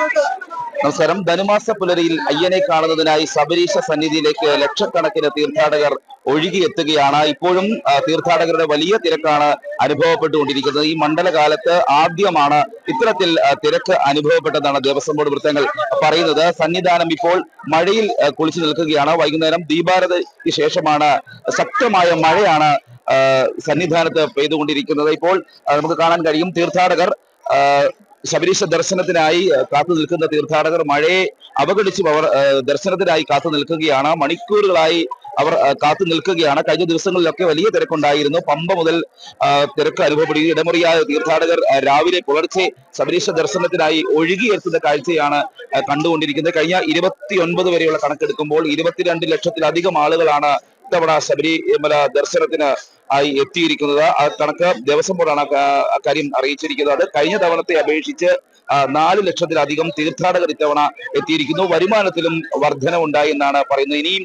നമസ്കാരം. ധനുമാസ പുലരിയിൽ അയ്യനെ കാണുന്നതിനായി ശബരീശ സന്നിധിയിലേക്ക് ലക്ഷക്കണക്കിന് തീർത്ഥാടകർ ഒഴുകിയെത്തുകയാണ്. ഇപ്പോഴും തീർത്ഥാടകരുടെ വലിയ തിരക്കാണ് അനുഭവപ്പെട്ടുകൊണ്ടിരിക്കുന്നത്. ഈ മണ്ഡലകാലത്ത് ആദ്യമാണ് ഇത്തരത്തിൽ തിരക്ക് അനുഭവപ്പെട്ടതാണ് ദേവസ്വം ബോർഡ് വൃത്തങ്ങൾ പറയുന്നത്. സന്നിധാനം ഇപ്പോൾ മഴയിൽ കുളിച്ചു നിൽക്കുകയാണ്. വൈകുന്നേരം ദീപാരതയ്ക്ക് ശേഷമാണ് ശക്തമായ മഴയാണ് സന്നിധാനത്ത് പെയ്തുകൊണ്ടിരിക്കുന്നത്. ഇപ്പോൾ നമുക്ക് കാണാൻ കഴിയും തീർത്ഥാടകർ ശബരീശ ദർശനത്തിനായി കാത്തു നിൽക്കുന്ന തീർത്ഥാടകർ മഴയെ അവഗണിച്ചും അവർ ദർശനത്തിനായി കാത്തു നിൽക്കുകയാണ്. മണിക്കൂറുകളായി അവർ കാത്തു നിൽക്കുകയാണ്. കഴിഞ്ഞ ദിവസങ്ങളിലൊക്കെ വലിയ തിരക്കുണ്ടായിരുന്നു. പമ്പ മുതൽ തിരക്ക് അനുഭവപ്പെടുകയും ഇടമുറിയായ തീർത്ഥാടകർ രാവിലെ പുലർച്ചെ ശബരീശ ദർശനത്തിനായി ഒഴുകിയെത്തുന്ന കാഴ്ചയാണ് കണ്ടുകൊണ്ടിരിക്കുന്നത്. കഴിഞ്ഞ ഇരുപത്തിയൊൻപത് വരെയുള്ള കണക്കെടുക്കുമ്പോൾ ഇരുപത്തിരണ്ട് ലക്ഷത്തിലധികം ആളുകളാണ് ഇത്തവണ ശബരിമല ദർശനത്തിന് ആയി എത്തിയിരിക്കുന്നത്. ആ കണക്ക് ദേവസ്വം ബോർഡാണ് അക്കാര്യം അറിയിച്ചിരിക്കുന്നത്. കഴിഞ്ഞ തവണത്തെ അപേക്ഷിച്ച് നാല് ലക്ഷത്തിലധികം തീർത്ഥാടകർ ഇത്തവണ എത്തിയിരിക്കുന്നു. വരുമാനത്തിലും വർധനവുണ്ടായി എന്നാണ് പറയുന്നത്. ഇനിയും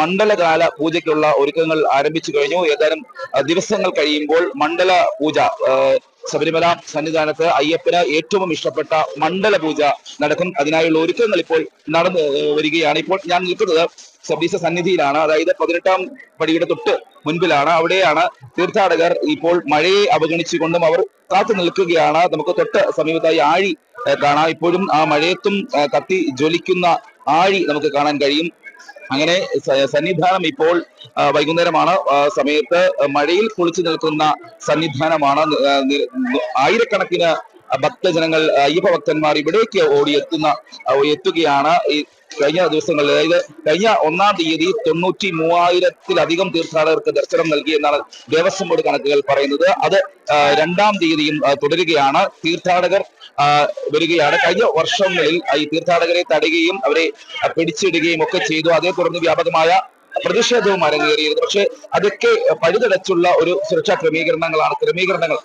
മണ്ഡലകാല പൂജയ്ക്കുള്ള ഒരുക്കങ്ങൾ ആരംഭിച്ചു കഴിഞ്ഞു. ഏതാനും ദിവസങ്ങൾ കഴിയുമ്പോൾ മണ്ഡല പൂജ ശബരിമല സന്നിധാനത്ത് അയ്യപ്പന് ഏറ്റവും ഇഷ്ടപ്പെട്ട മണ്ഡല പൂജ നടക്കും. അതിനായുള്ള ഒരുക്കങ്ങൾ ഇപ്പോൾ നടന്നു വരികയാണ്. ഇപ്പോൾ ഞാൻ നിൽക്കുന്നത് സബീസ സന്നിധിയിലാണ്. അതായത് പതിനെട്ടാം പടിയുടെ തൊട്ട് മുൻപിലാണ്. അവിടെയാണ് തീർത്ഥാടകർ ഇപ്പോൾ മഴയെ അവഗണിച്ചുകൊണ്ടും അവർ കാത്തു നിൽക്കുകയാണ്. നമുക്ക് തൊട്ട് സമീപത്തായി ആഴി കാണാം. ഇപ്പോഴും ആ മഴയത്തും കത്തി ജ്വലിക്കുന്ന ആഴി നമുക്ക് കാണാൻ കഴിയും. അങ്ങനെ സന്നിധാനം ഇപ്പോൾ വൈകുന്നേരമാണ്. സമയത്ത് മഴയിൽ കുളിച്ചു നിൽക്കുന്ന സന്നിധാനമാണ്. ആയിരക്കണക്കിന് ഭക്തജനങ്ങൾ അയ്യപ്പ ഭക്തന്മാർ ഇവിടേക്ക് ഓടിയെത്തുന്ന എത്തുകയാണ്. കഴിഞ്ഞ ദിവസങ്ങളിൽ അതായത് കഴിഞ്ഞ ഒന്നാം തീയതി തൊണ്ണൂറ്റി മൂവായിരത്തിലധികം തീർത്ഥാടകർക്ക് ദർശനം നൽകി എന്നാണ് ദേവസ്വം ബോർഡ് കണക്കുകൾ പറയുന്നത്. അത് രണ്ടാം തീയതിയും തുടരുകയാണ്. തീർത്ഥാടകർ വരികയാണ്. കഴിഞ്ഞ വർഷങ്ങളിൽ ഈ തീർത്ഥാടകരെ തടയുകയും അവരെ പിടിച്ചിടുകയും ഒക്കെ ചെയ്തു. അതേ തുടർന്ന് വ്യാപകമായ പ്രതിഷേധവും അരങ്ങേറിയിരുന്നു. പക്ഷേ അതൊക്കെ പഴുതടച്ചുള്ള ഒരു സുരക്ഷാ ക്രമീകരണങ്ങളാണ് ക്രമീകരണങ്ങൾ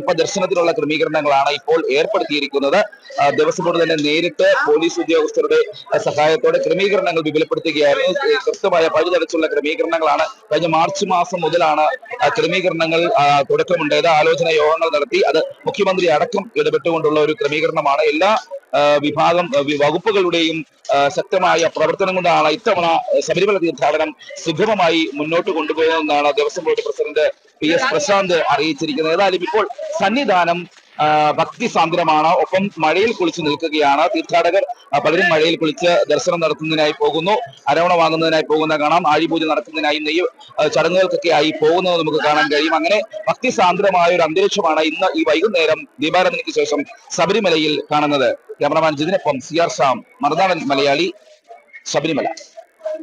ഇപ്പൊ ദർശനത്തിലുള്ള ക്രമീകരണങ്ങളാണ് ഇപ്പോൾ ഏർപ്പെടുത്തിയിരിക്കുന്നത്. ദിവസം ബോർഡ് തന്നെ നേരിട്ട് പോലീസ് ഉദ്യോഗസ്ഥരുടെ സഹായത്തോടെ ക്രമീകരണങ്ങൾ വിപുലപ്പെടുത്തുകയായിരുന്നു. കൃത്യമായ പഴുതടച്ചുള്ള ക്രമീകരണങ്ങളാണ് കഴിഞ്ഞ മാർച്ച് മാസം മുതലാണ് ക്രമീകരണങ്ങൾ തുടക്കമുണ്ടായത്. ആലോചന യോഗങ്ങൾ നടത്തി അത് മുഖ്യമന്ത്രി അടക്കം ഇടപെട്ടുകൊണ്ടുള്ള ഒരു ക്രമീകരണമാണ്. എല്ലാ വിഭാഗം വകുപ്പുകളുടെയും ശക്തമായ പ്രവർത്തനം കൊണ്ടാണ് ഇത്തവണ ശബരിമല തീർത്ഥാടനം സുഗമമായി മുന്നോട്ട് കൊണ്ടുപോയതെന്നാണ് Devaswom board president P S Prashanth അറിയിച്ചിരിക്കുന്നത്. ഏതായാലും ഇപ്പോൾ സന്നിധാനം ഭക്തി സാന്ദ്രമാണ്. ഒപ്പം മഴയിൽ കുളിച്ച് നിൽക്കുകയാണ്. തീർത്ഥാടകർ പലരും മഴയിൽ കുളിച്ച് ദർശനം നടത്തുന്നതിനായി പോകുന്നു. അരവണ വാങ്ങുന്നതിനായി പോകുന്ന കാണാം. ആഴിപൂജ നടത്തുന്നതിനായി നെയ്യ് ചടങ്ങുകൾക്കൊക്കെ ആയി പോകുന്നത് നമുക്ക് കാണാൻ കഴിയും. അങ്ങനെ ഭക്തി സാന്ദ്രമായ ഒരു അന്തരീക്ഷമാണ് ഇന്ന് ഈ വൈകുന്നേരം ദീപാരാധനയ്ക്ക് ശേഷം ശബരിമലയിൽ കാണുന്നത്. ക്യാമറമാൻ ജിതിനൊപ്പം സി ആർ ഷാം മറുനാടൻ മലയാളി ശബരിമല.